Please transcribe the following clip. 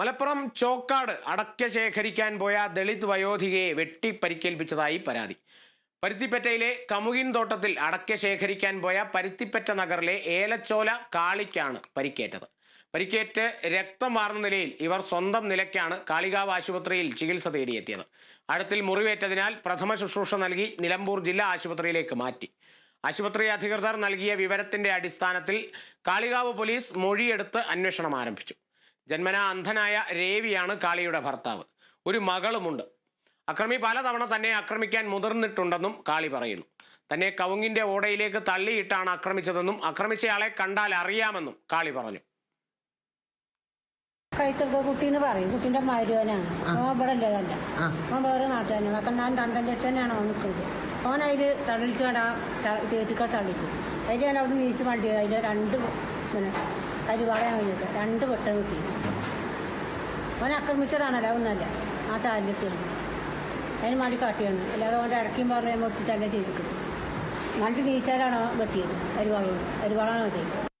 മലപ്പുറം ചോക്കാട് അടക്ക ശേഖരിക്കാൻ പോയ ദളിത് വയോധികയെ വെട്ടി പരിക്കേൽപ്പിച്ചതായി പരാതി. പരുത്തിപ്പറ്റയിലെ കമുകിൻ തോട്ടത്തിൽ അടക്ക ശേഖരിക്കാൻ പോയ പരുത്തിപ്പറ്റ നഗറിലെ ഏലച്ചോല കാളിക്കാണ് പരിക്കേറ്റത്. പരിക്കേറ്റ് രക്തം വാർന്ന നിലയിൽ ഇവർ സ്വന്തം നിലയ്ക്കാണ് കാളികാവ് ആശുപത്രിയിൽ ചികിത്സ തേടിയെത്തിയത്. അടുത്തിൽ മുറിവേറ്റതിനാൽ പ്രഥമ ശുശ്രൂഷ നൽകി നിലമ്പൂർ ജില്ലാ ആശുപത്രിയിലേക്ക് മാറ്റി. ആശുപത്രി അധികൃതർ നൽകിയ വിവരത്തിന്റെ അടിസ്ഥാനത്തിൽ കാളികാവ് പോലീസ് മൊഴിയെടുത്ത് അന്വേഷണം ആരംഭിച്ചു. ജന്മന അന്ധനായ രേവിയാണ് കാളിയുടെ ഭർത്താവ്. ഒരു മകളുമുണ്ട്. അക്രമി പലതവണ തന്നെ ആക്രമിക്കാൻ മുതിർന്നിട്ടുണ്ടെന്നും കാളി പറയുന്നു. തന്നെ കവുങ്ങിന്റെ ഓടയിലേക്ക് തള്ളിയിട്ടാണ് ആക്രമിച്ചതെന്നും ആക്രമിച്ചയാളെ കണ്ടാൽ അറിയാമെന്നും കാളി പറഞ്ഞു. കൈത്തൊക്കെ കുട്ടീന്ന് പറയും. കുട്ടീന്റെ മരുവനാണ് അവൻ ഇവിടെ അല്ലേ തന്നെ അവൻ വേറെ നാട്ടുകാരനാണ്. മക്കൾ ഞാൻ രണ്ടന്റെ അടുത്ത് തന്നെയാണ് അവൻ നിൽക്കുന്നത്. അവൻ അതിൽ തള്ളിക്കട ചേച്ചിക്ക തള്ളിക്കും. അതിൽ ഞാൻ അവിടെ നീച്ച് വണ്ടി അതിൽ രണ്ട് പിന്നെ അരിവാളയാൻ കഴിഞ്ഞത് രണ്ട് വെട്ടം കിട്ടി. അവൻ ആക്രമിച്ചതാണല്ലോ ഒന്നല്ല ആ സാഹചര്യത്തിൽ അതിന് മടി കാട്ടിയാണ്. അല്ലാതെ അവന്റെ അടക്കിയും പറഞ്ഞ് കൊടുത്തിട്ടല്ല ചെയ്തിട്ടുണ്ട് വണ്ടി നീച്ചാലാണ് വെട്ടിയത്. അരിവാളോട് അരിവാളാണ് ചെയ്തത്